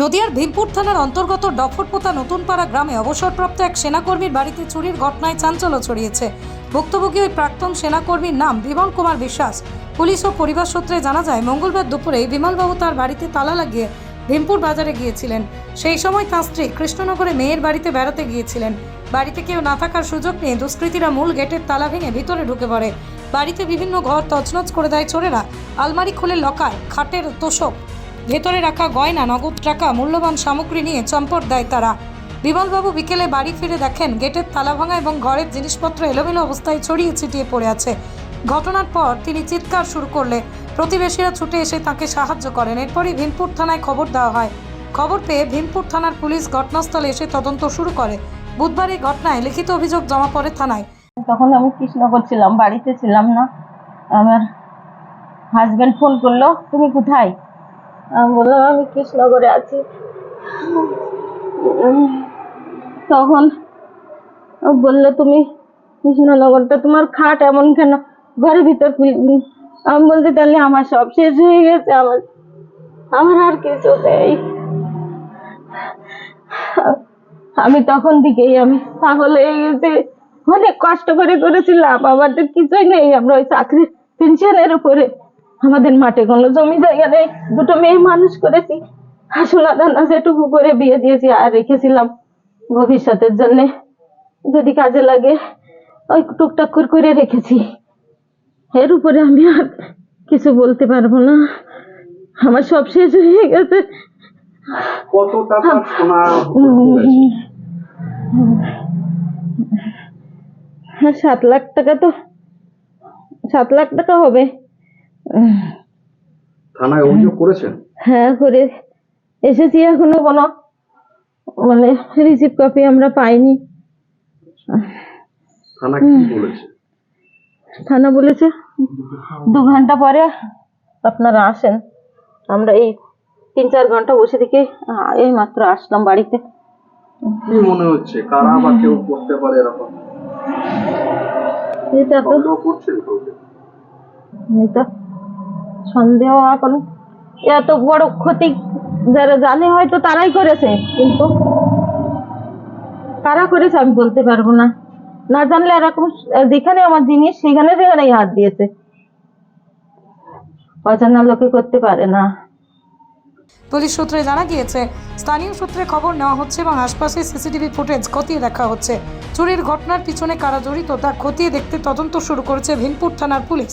নদিয়ার ভীমপুর থানার অন্তর্গত ডফরপোতা নতুনপাড়া গ্রামে অবসরপ্রাপ্ত এক সেনাকর্মীর বাড়িতে চুরির ঘটনায় চাঞ্চল্য ছড়িয়েছে। ভুক্তভোগী ওই প্রাক্তন সেনাকর্মীর নাম বিমল কুমার বিশ্বাস। পুলিশ ও পরিবার সূত্রে জানা যায়, মঙ্গলবার দুপুরে বিমলবাবু তার বাড়িতে তালা লাগিয়ে ভীমপুর বাজারে গিয়েছিলেন। সেই সময় তাঁর স্ত্রী কৃষ্ণনগরে মেয়ের বাড়িতে বেড়াতে গিয়েছিলেন। বাড়িতে কেউ না থাকার সুযোগ নিয়ে দুষ্কৃতীরা মূল গেটের তালা ভেঙে ভিতরে ঢুকে পড়ে। বাড়িতে বিভিন্ন ঘর তছনছ করে দেয় চোরেরা। আলমারি খুলে লকায়, খাটের তোষক ভেতরে রাখা গয়না, নগদ টাকা, মূল্যবান সামগ্রী নিয়ে চম্পট দেয় তারা। বিমলবাবু বিকেলে বাড়ি ফিরে দেখেন গেটের তালা ভাঙা এবং ঘরের জিনিসপত্র এলোমেলো অবস্থায় ছড়িয়ে ছিটিয়ে পড়ে আছে। ঘটনার পর তিনি চিৎকার শুরু করলে। প্রতিবেশীরা ছুটে এসে তাকে সাহায্য করেন। এরপরই ভীমপুর থানায় খবর দেওয়া হয়। খবর পেয়ে ভীমপুর থানার পুলিশ ঘটনাস্থলে এসে তদন্ত শুরু করে। বুধবার এই ঘটনায় লিখিত অভিযোগ জমা পড়ে থানায়। তখন আমি কৃষ্ণনগর ছিলাম, বাড়িতে ছিলাম না। আমার হাজবেন্ড ফোন করল, তুমি কোথায়? আমি বললাম আমি কৃষ্ণনগরে আছি। তখন বলল, তুমি কৃষ্ণনগরটা তোমার খাট এমন কেন? ঘরের ভিতর আমি বলতে তাহলে আমার সব শেষ হয়ে গেছে। আমার আমার আর কিছু নেই। আমি তখন থেকেই আমি পাগল হয়ে গেছি। অনেক কষ্ট করে করেছিলাম আমাদের কিছুই নেই। আমরা ওই চাকরি পেনশনের উপরে আমাদের মাঠে কোনো জমি জায়গা নেই দুটো মেয়ে মানুষ করেছি। হাসুনা দানা যেটুকু করে বিয়ে দিয়েছি আর রেখেছিলাম ভবিষ্যতের জন্যে। যদি কাজে লাগে ওই টুকটাক করে রেখেছি। এর উপরে আমি আর কিছু বলতে পারব না। আমার সব শেষ হয়ে গেছে। কত টাকা সোনা হ্যাঁ সাত লাখ টাকা তো সাত লাখ টাকা হবে। থানায় অভিযোগ করেছেন? হ্যাঁ করে এসেছি এখনও কোনো মানে রিসিভ কপি আমরা পাইনি। থানা কি বলেছে? থানা বলেছে দু ঘণ্টা পরে আপনারা আসেন। আমরা এই তিন চার ঘণ্টা বসে থেকে এই মাত্র আসলাম বাড়িতে। কি মনে হচ্ছে? কারা বা কেউ করতে পারে এরকম? এটা তো করছেন এটা সন্দেহ এখন এত বড় ক্ষতি যারা জানে হয়তো তারাই করেছে, কিন্তু কারা করেছে আমি বলতে পারব না। না জানলে এরকম যেখানে আমার জিনিস, সেখানে সেখানেই হাত দিয়েছে। অজানা লোকে করতে পারে না। পুলিশ সূত্রে জানা গিয়েছে, স্থানীয় সূত্রে খবর নেওয়া হচ্ছে এবং আশপাশের সিসিটিভি ফুটেজ খতিয়ে দেখা হচ্ছে। চুরির ঘটনার পিছনে কারা জড়িত তা খতিয়ে দেখতে তদন্ত শুরু করেছে ভিনপুর থানার পুলিশ।